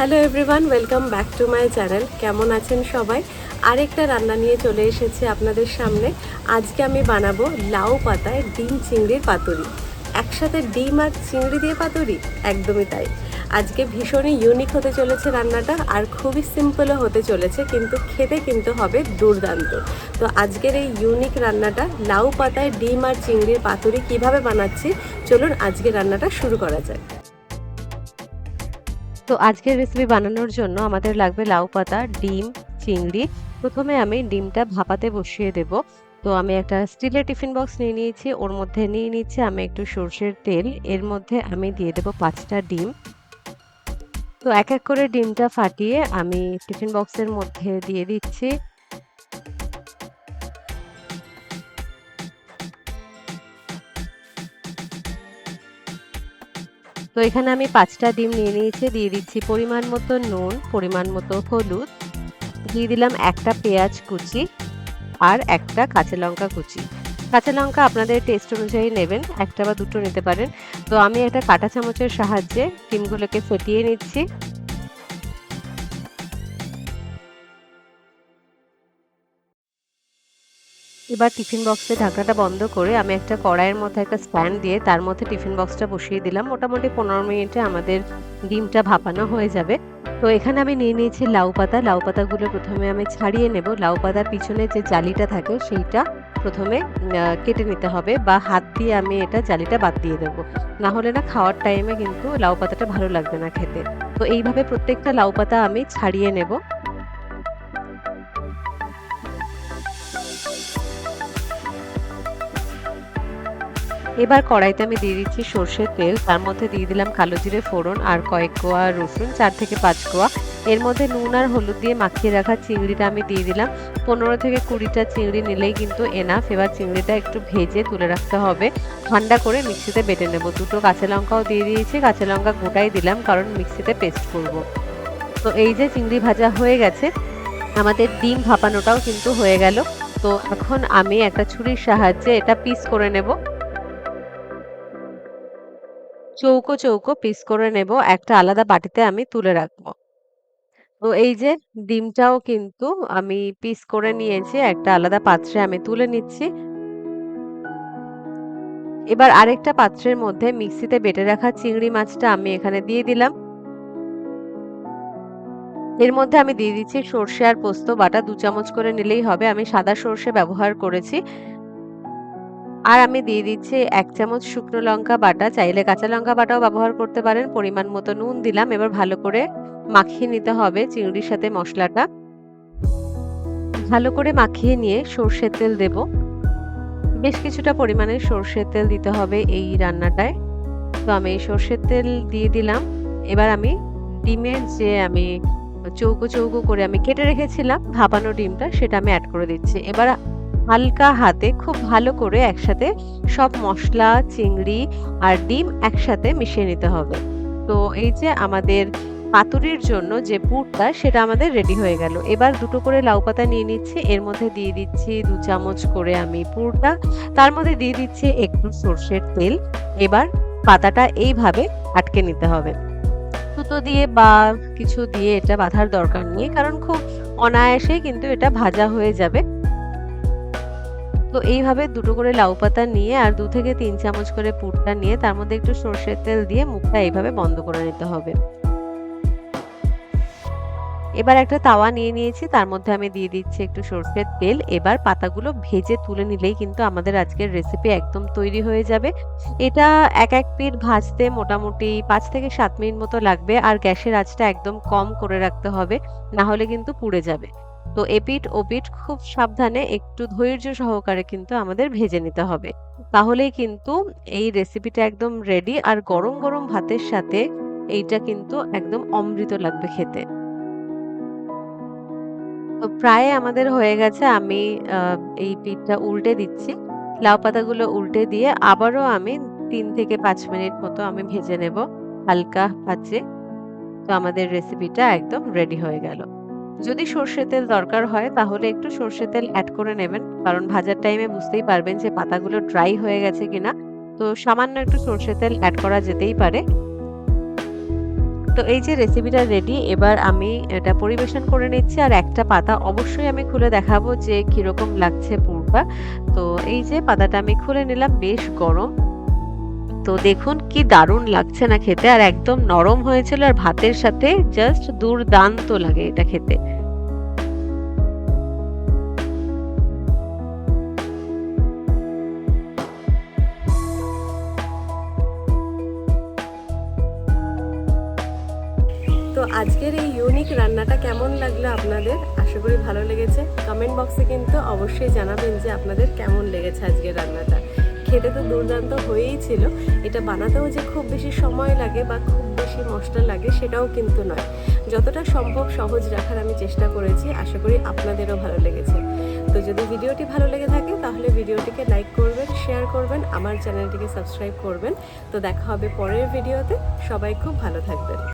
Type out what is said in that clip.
Hello everyone welcome back to my channel কেমন আছেন সবাই? আরেকটা রান্না নিয়ে চলে এসেছি আপনাদের সামনে। আজকে আমি বানাবো লাউ পাতায় ডিম চিংড়ির পাতুরি। একসাথে ডিম আর চিংড়ি দিয়ে পাতুরি? একদমই তাই। আজকে ভীষণই ইউনিক হতে চলেছে রান্নাটা আর খুবই সিম্পলও হতে চলেছে, কিন্তু খেতে কিন্তু হবে দুর্দান্ত। তো আজকের এই ইউনিক রান্নাটা লাউ পাতায় ডিম আর চিংড়ির পাতুরি কীভাবে বানাচ্ছি, চলুন আজকে রান্নাটা শুরু করা যায় তো আজকের রেসিপি বানানোর জন্য আমাদের লাগবে লাউ পাতা, ডিম, চিংড়ি। প্রথমে আমি ডিমটা ভাপাতে বসিয়ে দেব। তো আমি একটা স্টিলের টিফিন বক্স নিয়ে নিয়েছি। ওর মধ্যে নিয়ে নিচ্ছি আমি একটু সর্ষের তেল। এর মধ্যে আমি দিয়ে দেব পাঁচটা ডিম। তো এক এক করে ডিমটা ফাটিয়ে আমি টিফিন বক্সের মধ্যে দিয়ে দিচ্ছি। তো এখানে আমি পাঁচটা ডিম নিয়ে নিয়েছি। দিয়ে দিচ্ছি পরিমাণ মতো নুন, পরিমাণ মতো হলুদ। দিয়ে দিলাম একটা পেঁয়াজ কুচি আর একটা কাঁচা লঙ্কা কুচি। কাঁচা লঙ্কা আপনাদের টেস্ট অনুযায়ী নেবেন, একটা বা দুটো নিতে পারেন। তো আমি একটা কাঁটা চামচের সাহায্যে ডিমগুলোকে ফেটিয়ে নিচ্ছি। এবার টিফিন বক্সে ঢাকনাটা বন্ধ করে আমি একটা কড়াইয়ের মধ্যে একটা স্ট্যান্ড দিয়ে তার মধ্যে টিফিন বক্সটা বসিয়ে দিলাম। মোটামুটি পনেরো মিনিটে আমাদের ডিমটা ভাপানো হয়ে যাবে। তো এখানে আমি নিয়ে নিয়েছি লাউ পাতা। লাউ পাতাগুলো প্রথমে আমি ছাড়িয়ে নেব। লাউ পাতার পিছনে যে জালিটা থাকে সেইটা প্রথমে কেটে নিতে হবে বা হাত দিয়ে আমি এটা জালিটা বাদ দিয়ে দেবো। না হলে না খাওয়ার টাইমে কিন্তু লাউ পাতাটা ভালো লাগবে না খেতে। তো এইভাবে প্রত্যেকটা লাউ পাতা আমি ছাড়িয়ে নেব। এবার কড়াইতে আমি দিয়ে দিচ্ছি সর্ষের তেল, তার মধ্যে দিয়ে দিলাম কালো জিরে ফোড়ন আর কয়েক কোয়া রসুন, চার থেকে পাঁচ কোয়া। এর মধ্যে নুন আর হলুদ দিয়ে মাখিয়ে রাখা চিংড়িটা আমি দিয়ে দিলাম। পনেরো থেকে কুড়িটা চিংড়ি নিলেই কিন্তু এনাফ এবার চিংড়িটা একটু ভেজে তুলে রাখতে হবে। ঠান্ডা করে মিক্সিতে বেটে নেব। দুটো কাঁচা লঙ্কাও দিয়ে দিয়েছি, কাঁচা লঙ্কা গোটাই দিলাম কারণ মিক্সিতে পেস্ট করব। তো এই যে চিংড়ি ভাজা হয়ে গেছে, আমাদের ডিম ভাপানোটাও কিন্তু হয়ে গেল। তো এখন আমি একটা ছুরির সাহায্যে এটা পিস করে নেব। চৌকো চৌকো পিস করে নেব। একটা আলাদা বাটিতে আমি তুলে রাখব। তো এই যে ডিমটাও কিন্তু আমি পিস করে নিয়েছি। একটা আলাদা পাত্রে আমি তুলে নিচ্ছি। এবার আরেকটা পাত্রের মধ্যে মিক্সিতে বেটে রাখা চিংড়ি মাছটা আমি এখানে দিয়ে দিলাম। এর মধ্যে আমি দিয়ে দিচ্ছি সর্ষে আর পোস্ত বাটা। দু চামচ করে নিলেই হবে। আমি সাদা সর্ষে ব্যবহার করেছি। আর আমি দিয়ে দিচ্ছি এক চামচ শুকনো লঙ্কা বাটা। চাইলে কাঁচা লঙ্কা বাটাও ব্যবহার করতে পারেন। পরিমাণ মতো নুন দিলাম। এবার ভালো করে মাখিয়ে নিতে হবে চিংড়ির সাথে মশলাটা। ভালো করে মাখিয়ে নিয়ে সর্ষের তেল দেব। বেশ কিছুটা পরিমাণে সর্ষের তেল দিতে হবে এই রান্নাটায়। তো আমি সর্ষের তেল দিয়ে দিলাম। এবার আমি ডিমের যে আমি চৌকো চৌকো করে আমি কেটে রেখেছিলাম, ভাপানো ডিমটা, সেটা আমি অ্যাড করে দিচ্ছি। এবার হালকা হাতে খুব ভালো করে একসাথে সব মশলা, চিংড়ি আর ডিম একসাথে মিশিয়ে নিতে হবে। তো এই যে আমাদের পাতুরির জন্য যে পুরটা, সেটা আমাদের রেডি হয়ে গেল। এবার দুটো করে লাউ পাতা নিয়ে নিচ্ছি। এর মধ্যে দিয়ে দিচ্ছি দু চামচ করে আমি পুরটা। তার মধ্যে দিয়ে দিচ্ছি একটু সর্ষের তেল। এবার পাতাটা এইভাবে আটকে নিতে হবে। সুতো দিয়ে বা কিছু দিয়ে এটা বাঁধার দরকার নেই, কারণ খুব অনায়াসে কিন্তু এটা ভাজা হয়ে যাবে। তো এইভাবে দুটো করে লাউ পাতা নিয়ে আর দু থেকে তিন চামচ করে পুরটা নিয়ে তার মধ্যে একটু সর্ষের তেল দিয়ে মুখটা এইভাবে বন্ধ করে নিতে হবে। এবার একটা তাওয়া নিয়ে নিয়েছি, তার মধ্যে আমি দিয়ে দিচ্ছি একটু সর্ষের তেল। এবার পাতাগুলো ভেজে তুলে নিলেই কিন্তু আমাদের আজকের রেসিপি একদম তৈরি হয়ে যাবে। এটা এক এক পিঠ ভাজতে মোটামুটি পাঁচ থেকে সাত মিনিট মতো লাগবে আর গ্যাসের আঁচটা একদম কম করে রাখতে হবে, না হলে কিন্তু পুড়ে যাবে। তো এপিঠ ওপিঠ খুব সাবধানে একটু ধৈর্য সহকারে কিন্তু আমাদের ভেজে নিতে হবে। তাহলেই কিন্তু এই রেসিপিটা একদম রেডি আর গরম গরম ভাতের সাথে এইটা কিন্তু একদম অমৃত লাগবে খেতে। তো প্রায় আমাদের হয়ে গেছে, আমি এই পিঠটা উল্টে দিচ্ছি। লাউ পাতাগুলো উল্টে দিয়ে আবারও আমি তিন থেকে পাঁচ মিনিট মতো আমি ভেজে নেব হালকা ভাজে। তো আমাদের রেসিপিটা একদম রেডি হয়ে গেল। যদি সর্ষে তেল দরকার হয়, তাহলে একটু সর্ষে তেল অ্যাড করে নেবেন। কারণ ভাজার টাইমে বুঝতেই পারবেন যে পাতাগুলো ড্রাই হয়ে গেছে কিনা। তো সামান্য একটু সর্ষে তেল অ্যাড করা যেতেই পারে। তো এই যে রেসিপিটা রেডি এবার আমি এটা পরিবেশন করে নিচ্ছি। আর একটা পাতা অবশ্যই আমি খুলে দেখাবো যে কীরকম লাগছে পুরটা তো এই যে পাতাটা আমি খুলে নিলাম, বেশ গরম। তো দেখুন কি দারুণ লাগছে না খেতে। আর একদম নরম হয়েছিল আর ভাতের সাথে জাস্ট দুর্দান্ত লাগে এটা খেতে। তো আজকের এই ইউনিক রান্নাটা কেমন লাগল আপনাদের? আশা করি ভালো লেগেছে। কমেন্ট বক্সে কিন্তু অবশ্যই জানাবেন যে আপনাদের কেমন লেগেছে আজকের রান্নাটা। খেতে তো দুর্দান্ত হয়েই ছিল। এটা বানাতেও যে খুব বেশি সময় লাগে বা খুব বেশি মশলা লাগে সেটাও কিন্তু নয়। যতটা সম্ভব সহজ রাখার আমি চেষ্টা করেছি, আশা করি আপনাদেরও ভালো লেগেছে। তো যদি ভিডিওটি ভালো লেগে থাকে, তাহলে ভিডিওটিকে লাইক করবেন, শেয়ার করবেন, আমার চ্যানেলটিকে সাবস্ক্রাইব করবেন। তো দেখা হবে পরের ভিডিওতে। সবাই খুব ভালো থাকবেন।